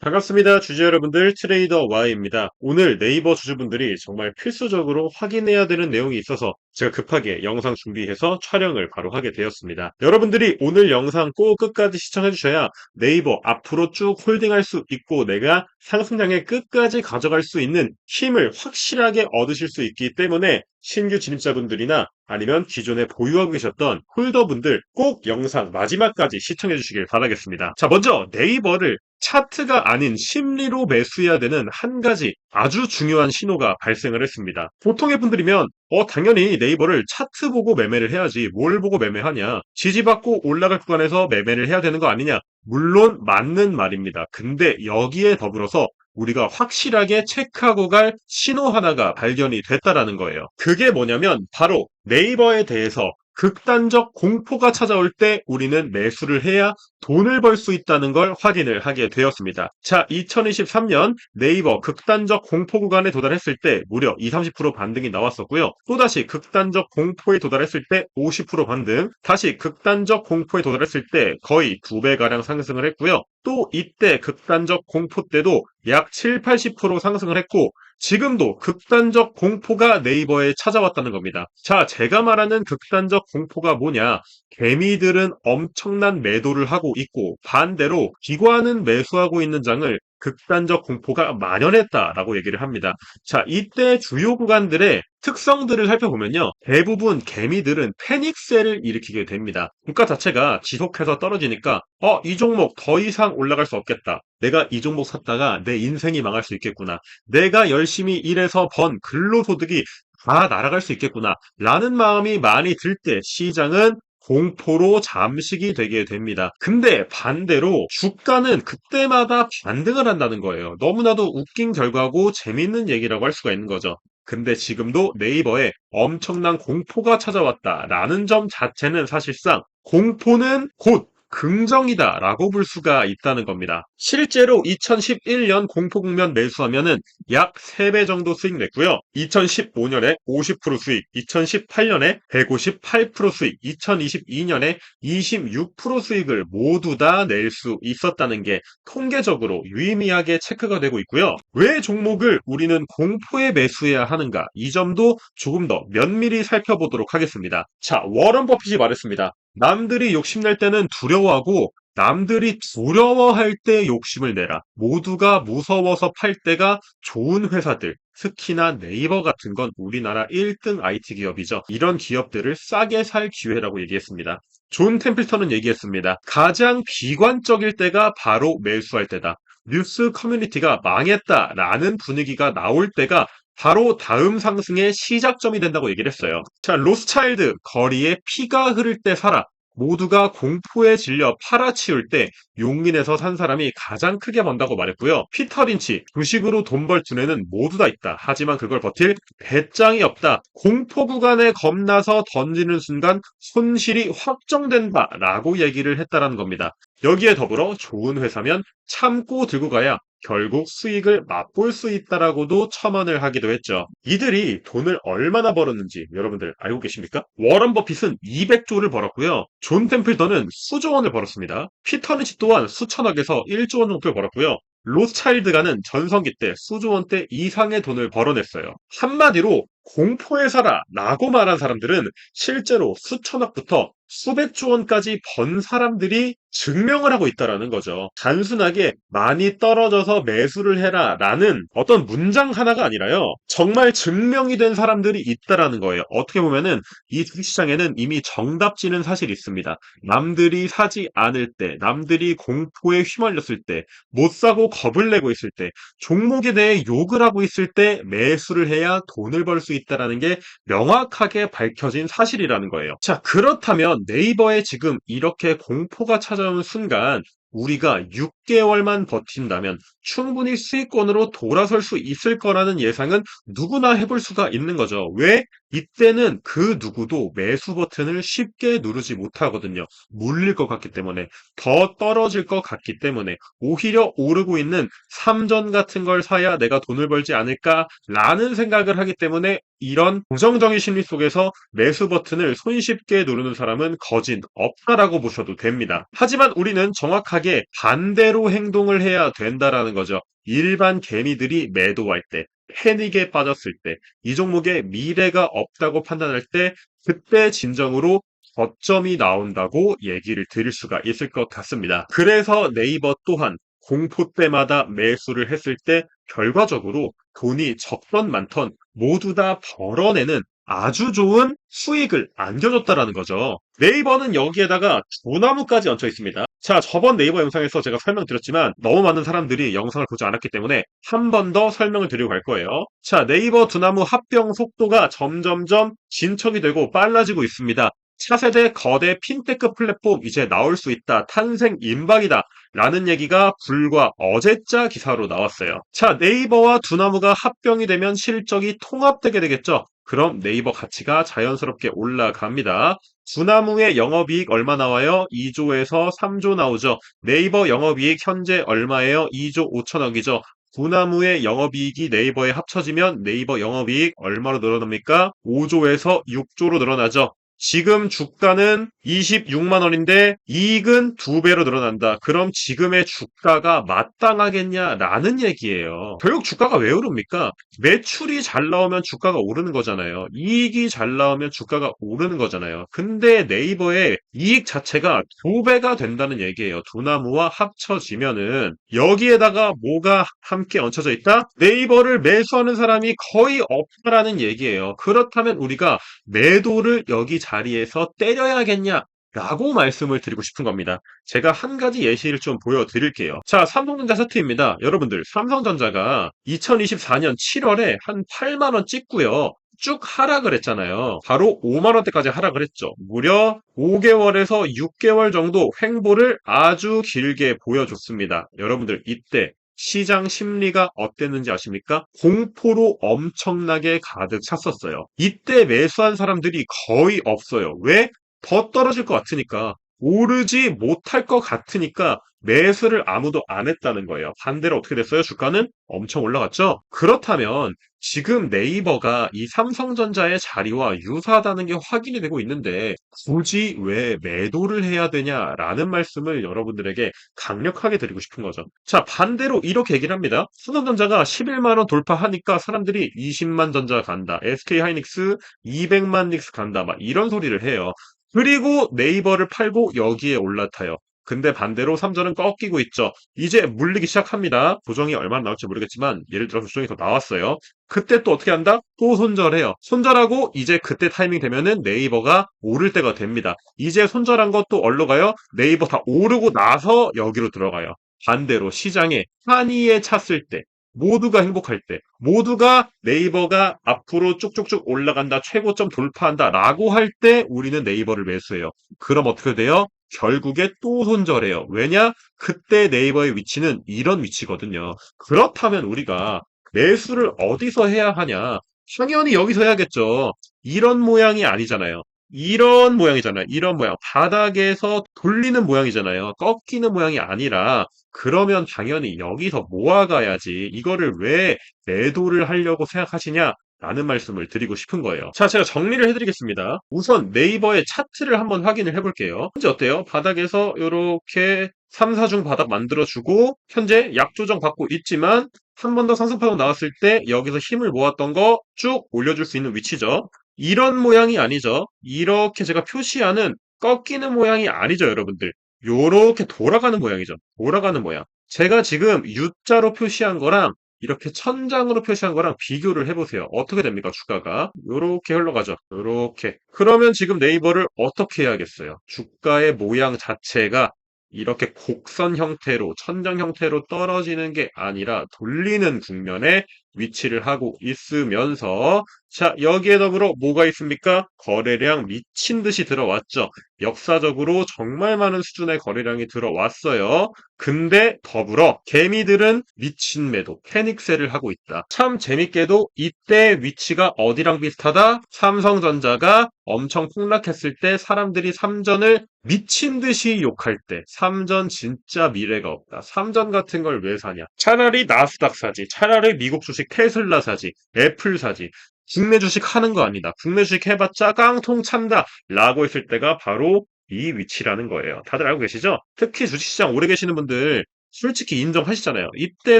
반갑습니다. 주주 여러분들, 트레이더 Y입니다. 오늘 네이버 주주분들이 정말 필수적으로 확인해야 되는 내용이 있어서 제가 급하게 영상 준비해서 촬영을 바로 하게 되었습니다. 여러분들이 오늘 영상 꼭 끝까지 시청해 주셔야 네이버 앞으로 쭉 홀딩할 수 있고 내가 상승장에 끝까지 가져갈 수 있는 힘을 확실하게 얻으실 수 있기 때문에 신규 진입자분들이나 아니면 기존에 보유하고 계셨던 홀더분들 꼭 영상 마지막까지 시청해 주시길 바라겠습니다. 자, 먼저 네이버를 차트가 아닌 심리로 매수해야 되는 한 가지 아주 중요한 신호가 발생을 했습니다. 보통의 분들이면 어 당연히 네이버를 차트 보고 매매를 해야지 뭘 보고 매매하냐 지지받고 올라갈 구간에서 매매를 해야 되는 거 아니냐 물론 맞는 말입니다. 근데 여기에 더불어서 우리가 확실하게 체크하고 갈 신호 하나가 발견이 됐다라는 거예요. 그게 뭐냐면 바로 네이버에 대해서 극단적 공포가 찾아올 때 우리는 매수를 해야 돈을 벌 수 있다는 걸 확인을 하게 되었습니다. 자, 2023년 네이버 극단적 공포 구간에 도달했을 때 무려 20, 30% 반등이 나왔었고요. 또다시 극단적 공포에 도달했을 때 50% 반등, 다시 극단적 공포에 도달했을 때 거의 2배가량 상승을 했고요. 또 이때 극단적 공포 때도 약 7, 80% 상승을 했고 지금도 극단적 공포가 네이버에 찾아왔다는 겁니다. 자, 제가 말하는 극단적 공포가 뭐냐? 개미들은 엄청난 매도를 하고 있고 반대로 기관은 매수하고 있는 장을 극단적 공포가 만연했다라고 얘기를 합니다. 자, 이때 주요 구간들의 특성들을 살펴보면요. 대부분 개미들은 패닉셀을 일으키게 됩니다. 국가 자체가 지속해서 떨어지니까 어, 이 종목 더 이상 올라갈 수 없겠다. 내가 이 종목 샀다가 내 인생이 망할 수 있겠구나. 내가 열심히 일해서 번 근로소득이 다 날아갈 수 있겠구나. 라는 마음이 많이 들 때 시장은 공포로 잠식이 되게 됩니다. 근데 반대로 주가는 그때마다 반등을 한다는 거예요. 너무나도 웃긴 결과고 재밌는 얘기라고 할 수가 있는 거죠. 근데 지금도 네이버에 엄청난 공포가 찾아왔다라는 점 자체는 사실상 공포는 곧 긍정이다라고 볼 수가 있다는 겁니다. 실제로 2011년 공포 국면 매수하면은 약 3배 정도 수익 냈고요. 2015년에 50% 수익, 2018년에 158% 수익, 2022년에 26% 수익을 모두 다 낼 수 있었다는 게 통계적으로 유의미하게 체크가 되고 있고요. 왜 종목을 우리는 공포에 매수해야 하는가? 이 점도 조금 더 면밀히 살펴보도록 하겠습니다. 자, 워런 버핏이 말했습니다. 남들이 욕심낼 때는 두려워하고 남들이 두려워할 때 욕심을 내라. 모두가 무서워서 팔 때가 좋은 회사들, 특히나 네이버 같은 건 우리나라 1등 IT 기업이죠. 이런 기업들을 싸게 살 기회라고 얘기했습니다. 존 템플턴은 얘기했습니다. 가장 비관적일 때가 바로 매수할 때다. 뉴스 커뮤니티가 망했다라는 분위기가 나올 때가 바로 다음 상승의 시작점이 된다고 얘기를 했어요. 자, 로스차일드, 거리에 피가 흐를 때 사라. 모두가 공포에 질려 팔아치울 때 용인에서 산 사람이 가장 크게 번다고 말했고요. 피터 린치, 주식으로 돈 벌 두뇌는 모두 다 있다. 하지만 그걸 버틸 배짱이 없다. 공포 구간에 겁나서 던지는 순간 손실이 확정된다. 라고 얘기를 했다라는 겁니다. 여기에 더불어 좋은 회사면 참고 들고 가야 결국 수익을 맛볼 수 있다라고도 첨언을 하기도 했죠. 이들이 돈을 얼마나 벌었는지 여러분들 알고 계십니까? 워런 버핏은 200조를 벌었고요. 존 템플턴은 수조 원을 벌었습니다. 피터 린치 또한 수천억에서 1조 원 정도를 벌었고요. 로스차일드가는 전성기 때 수조 원대 이상의 돈을 벌어냈어요. 한마디로 공포에 살아 라고 말한 사람들은 실제로 수천억부터 수백조 원까지 번 사람들이 증명을 하고 있다라는 거죠. 단순하게 많이 떨어져서 매수를 해라 라는 어떤 문장 하나가 아니라요. 정말 증명이 된 사람들이 있다라는 거예요. 어떻게 보면은 이 주식시장에는 이미 정답지는 사실 있습니다. 남들이 사지 않을 때, 남들이 공포에 휘말렸을 때, 못 사고 겁을 내고 있을 때, 종목에 대해 욕을 하고 있을 때 매수를 해야 돈을 벌 수 있다라는 게 명확하게 밝혀진 사실이라는 거예요. 자, 그렇다면 네이버에 지금 이렇게 공포가 찾아 오는 순간 우리가 6개월만 버틴다면 충분히 수익권으로 돌아설 수 있을 거라는 예상은 누구나 해볼 수가 있는 거죠. 왜? 이때는 그 누구도 매수 버튼을 쉽게 누르지 못하거든요. 물릴 것 같기 때문에 더 떨어질 것 같기 때문에 오히려 오르고 있는 삼전 같은 걸 사야 내가 돈을 벌지 않을까라는 생각을 하기 때문에 이런 부정적인 심리 속에서 매수 버튼을 손쉽게 누르는 사람은 거진 없다라고 보셔도 됩니다. 하지만 우리는 정확하게 정확하게 반대로 행동을 해야 된다라는 거죠. 일반 개미들이 매도할 때, 패닉에 빠졌을 때, 이 종목에 미래가 없다고 판단할 때, 그때 진정으로 저점이 나온다고 얘기를 드릴 수가 있을 것 같습니다. 그래서 네이버 또한 공포 때마다 매수를 했을 때 결과적으로 돈이 적던 많던 모두 다 벌어내는 아주 좋은 수익을 안겨줬다라는 거죠. 네이버는 여기에다가 두나무까지 얹혀 있습니다. 자, 저번 네이버 영상에서 제가 설명드렸지만 너무 많은 사람들이 영상을 보지 않았기 때문에 한 번 더 설명을 드리고 갈 거예요. 자, 네이버 두나무 합병 속도가 점점점 진척이 되고 빨라지고 있습니다. 차세대 거대 핀테크 플랫폼 이제 나올 수 있다. 탄생 임박이다. 라는 얘기가 불과 어제자 기사로 나왔어요. 자, 네이버와 두나무가 합병이 되면 실적이 통합되게 되겠죠. 그럼 네이버 가치가 자연스럽게 올라갑니다. 두나무의 영업이익 얼마 나와요? 2조에서 3조 나오죠. 네이버 영업이익 현재 얼마예요? 2조 5천억이죠. 두나무의 영업이익이 네이버에 합쳐지면 네이버 영업이익 얼마로 늘어납니까? 5조에서 6조로 늘어나죠. 지금 주가는 26만 원인데 이익은 두 배로 늘어난다. 그럼 지금의 주가가 마땅하겠냐라는 얘기예요. 결국 주가가 왜 오릅니까? 매출이 잘 나오면 주가가 오르는 거잖아요. 이익이 잘 나오면 주가가 오르는 거잖아요. 근데 네이버의 이익 자체가 두 배가 된다는 얘기예요. 두나무와 합쳐지면은 여기에다가 뭐가 함께 얹혀져 있다? 네이버를 매수하는 사람이 거의 없다라는 얘기예요. 그렇다면 우리가 매도를 여기 자리에서 때려야겠냐? 라고 말씀을 드리고 싶은 겁니다. 제가 한 가지 예시를 좀 보여드릴게요. 자, 삼성전자 차트입니다. 여러분들, 삼성전자가 2024년 7월에 한 8만원 찍고요. 쭉 하락을 했잖아요. 바로 5만원대까지 하락을 했죠. 무려 5개월에서 6개월 정도 횡보를 아주 길게 보여줬습니다. 여러분들, 이때 시장 심리가 어땠는지 아십니까? 공포로 엄청나게 가득 찼었어요. 이때 매수한 사람들이 거의 없어요. 왜? 더 떨어질 것 같으니까. 오르지 못할 것 같으니까 매수를 아무도 안 했다는 거예요. 반대로 어떻게 됐어요? 주가는 엄청 올라갔죠? 그렇다면 지금 네이버가 이 삼성전자의 자리와 유사하다는 게 확인이 되고 있는데 굳이 왜 매도를 해야 되냐라는 말씀을 여러분들에게 강력하게 드리고 싶은 거죠. 자, 반대로 이렇게 얘기를 합니다. 삼성전자가 11만원 돌파하니까 사람들이 20만 전자 간다. SK 하이닉스 200만 닉스 간다. 막 이런 소리를 해요. 그리고 네이버를 팔고 여기에 올라타요. 근데 반대로 삼전은 꺾이고 있죠. 이제 물리기 시작합니다. 조정이 얼마나 나올지 모르겠지만 예를 들어서 조정이 더 나왔어요. 그때 또 어떻게 한다? 또 손절해요. 손절하고 이제 그때 타이밍 되면은 네이버가 오를 때가 됩니다. 이제 손절한 것도 얼로 가요? 네이버 다 오르고 나서 여기로 들어가요. 반대로 시장에 한이에 찼을 때 모두가 행복할 때, 모두가 네이버가 앞으로 쭉쭉쭉 올라간다, 최고점 돌파한다 라고 할 때 우리는 네이버를 매수해요. 그럼 어떻게 돼요? 결국에 또 손절해요. 왜냐? 그때 네이버의 위치는 이런 위치거든요. 그렇다면 우리가 매수를 어디서 해야 하냐? 당연히 여기서 해야겠죠. 이런 모양이 아니잖아요. 이런 모양이잖아요. 이런 모양. 바닥에서 돌리는 모양이잖아요. 꺾이는 모양이 아니라 그러면 당연히 여기서 모아가야지. 이거를 왜 매도를 하려고 생각하시냐? 라는 말씀을 드리고 싶은 거예요. 자, 제가 정리를 해드리겠습니다. 우선 네이버의 차트를 한번 확인을 해볼게요. 현재 어때요? 바닥에서 이렇게 3, 4중 바닥 만들어주고 현재 약 조정 받고 있지만 한 번 더 상승파동 나왔을 때 여기서 힘을 모았던 거 쭉 올려줄 수 있는 위치죠. 이런 모양이 아니죠. 이렇게 제가 표시하는 꺾이는 모양이 아니죠, 여러분들. 요렇게 돌아가는 모양이죠. 돌아가는 모양. 제가 지금 U자로 표시한 거랑 이렇게 천장으로 표시한 거랑 비교를 해보세요. 어떻게 됩니까, 주가가? 요렇게 흘러가죠. 요렇게. 그러면 지금 네이버를 어떻게 해야겠어요? 주가의 모양 자체가 이렇게 곡선 형태로, 천장 형태로 떨어지는 게 아니라 돌리는 국면에 위치를 하고 있으면서 자, 여기에 더불어 뭐가 있습니까? 거래량 미친 듯이 들어왔죠. 역사적으로 정말 많은 수준의 거래량이 들어왔어요. 근데 더불어 개미들은 미친 매도, 패닉세를 하고 있다. 참 재밌게도 이때 위치가 어디랑 비슷하다? 삼성전자가 엄청 폭락했을 때 사람들이 삼전을 미친 듯이 욕할 때 삼전 진짜 미래가 없다. 삼전 같은 걸 왜 사냐? 차라리 나스닥 사지. 차라리 미국 주식 테슬라 사지. 애플 사지. 국내 주식 하는 거 아니다. 국내 주식 해봤자 깡통 찬다. 라고 했을 때가 바로 이 위치라는 거예요. 다들 알고 계시죠? 특히 주식시장 오래 계시는 분들 솔직히 인정하시잖아요. 이때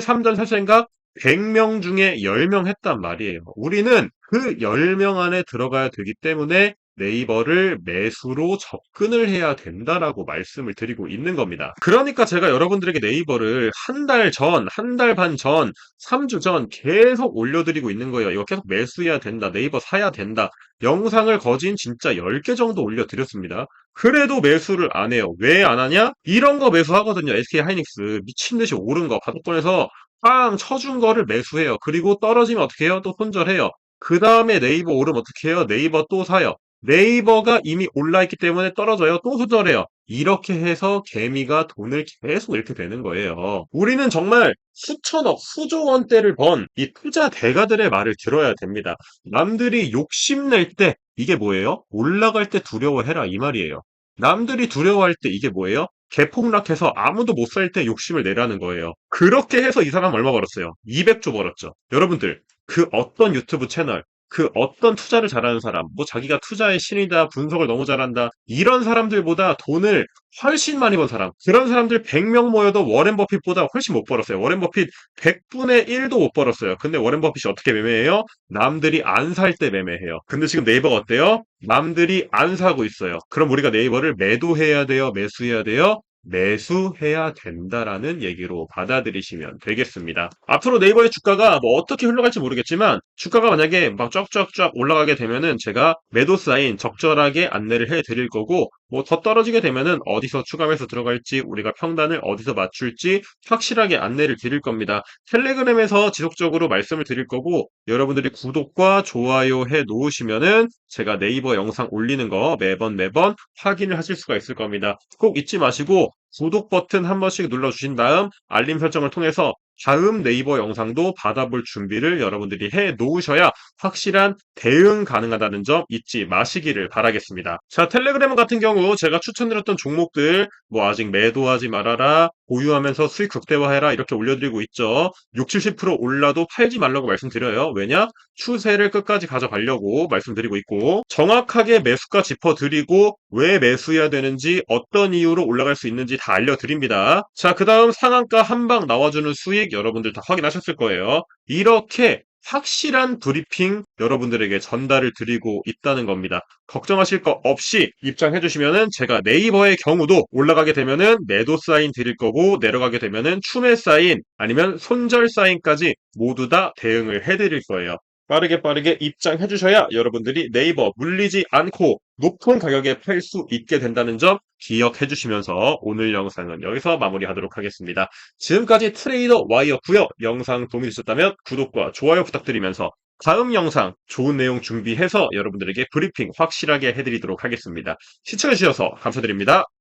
3전 살 생각 100명 중에 10명 했단 말이에요. 우리는 그 10명 안에 들어가야 되기 때문에 네이버를 매수로 접근을 해야 된다라고 말씀을 드리고 있는 겁니다. 그러니까 제가 여러분들에게 네이버를 한 달 전, 한 달 반 전, 3주 전 계속 올려드리고 있는 거예요. 이거 계속 매수해야 된다. 네이버 사야 된다. 영상을 거진 진짜 10개 정도 올려드렸습니다. 그래도 매수를 안 해요. 왜 안 하냐? 이런 거 매수하거든요. SK 하이닉스 미친 듯이 오른 거 바둑권에서 빵 쳐준 거를 매수해요. 그리고 떨어지면 어떻게 해요? 또 손절해요. 그 다음에 네이버 오르면 어떻게 해요? 네이버 또 사요. 네이버가 이미 올라있기 때문에 떨어져요. 또 손절해요. 이렇게 해서 개미가 돈을 계속 이렇게 되는 거예요. 우리는 정말 수천억, 수조 원대를 번 이 투자 대가들의 말을 들어야 됩니다. 남들이 욕심낼 때 이게 뭐예요? 올라갈 때 두려워해라 이 말이에요. 남들이 두려워할 때 이게 뭐예요? 개폭락해서 아무도 못 살 때 욕심을 내라는 거예요. 그렇게 해서 이 사람 얼마 벌었어요? 200조 벌었죠. 여러분들, 그 어떤 유튜브 채널, 그 어떤 투자를 잘하는 사람, 뭐 자기가 투자의 신이다, 분석을 너무 잘한다, 이런 사람들보다 돈을 훨씬 많이 번 사람, 그런 사람들 100명 모여도 워렌 버핏보다 훨씬 못 벌었어요. 워렌 버핏 100분의 1도 못 벌었어요. 근데 워렌 버핏이 어떻게 매매해요? 남들이 안 살 때 매매해요. 근데 지금 네이버가 어때요? 남들이 안 사고 있어요. 그럼 우리가 네이버를 매도해야 돼요? 매수해야 돼요? 매수해야 된다라는 얘기로 받아들이시면 되겠습니다. 앞으로 네이버의 주가가 뭐 어떻게 흘러갈지 모르겠지만 주가가 만약에 막 쫙쫙쫙 올라가게 되면은 제가 매도 사인 적절하게 안내를 해 드릴 거고 뭐 더 떨어지게 되면은 어디서 추가 매수 들어갈지 우리가 평단을 어디서 맞출지 확실하게 안내를 드릴 겁니다. 텔레그램에서 지속적으로 말씀을 드릴 거고 여러분들이 구독과 좋아요 해 놓으시면은 제가 네이버 영상 올리는 거 매번 매번 확인을 하실 수가 있을 겁니다. 꼭 잊지 마시고 구독 버튼 한 번씩 눌러주신 다음 알림 설정을 통해서 다음 네이버 영상도 받아볼 준비를 여러분들이 해 놓으셔야 확실한 대응 가능하다는 점 잊지 마시기를 바라겠습니다. 자, 텔레그램 같은 경우 제가 추천드렸던 종목들 뭐 아직 매도하지 말아라, 보유하면서 수익 극대화해라 이렇게 올려드리고 있죠. 60, 70% 올라도 팔지 말라고 말씀드려요. 왜냐? 추세를 끝까지 가져가려고 말씀드리고 있고 정확하게 매수가 짚어드리고 왜 매수해야 되는지 어떤 이유로 올라갈 수 있는지 다 알려드립니다. 자, 그 다음 상한가 한 방 나와주는 수익 여러분들 다 확인하셨을 거예요. 이렇게 확실한 브리핑 여러분들에게 전달을 드리고 있다는 겁니다. 걱정하실 거 없이 입장해 주시면은 제가 네이버의 경우도 올라가게 되면은 매도 사인 드릴 거고 내려가게 되면은 추매 사인 아니면 손절 사인까지 모두 다 대응을 해 드릴 거예요. 빠르게 빠르게 입장해 주셔야 여러분들이 네이버 물리지 않고 높은 가격에 팔 수 있게 된다는 점 기억해 주시면서 오늘 영상은 여기서 마무리하도록 하겠습니다. 지금까지 트레이더 Y였고요. 영상 도움이 되셨다면 구독과 좋아요 부탁드리면서 다음 영상 좋은 내용 준비해서 여러분들에게 브리핑 확실하게 해드리도록 하겠습니다. 시청해주셔서 감사드립니다.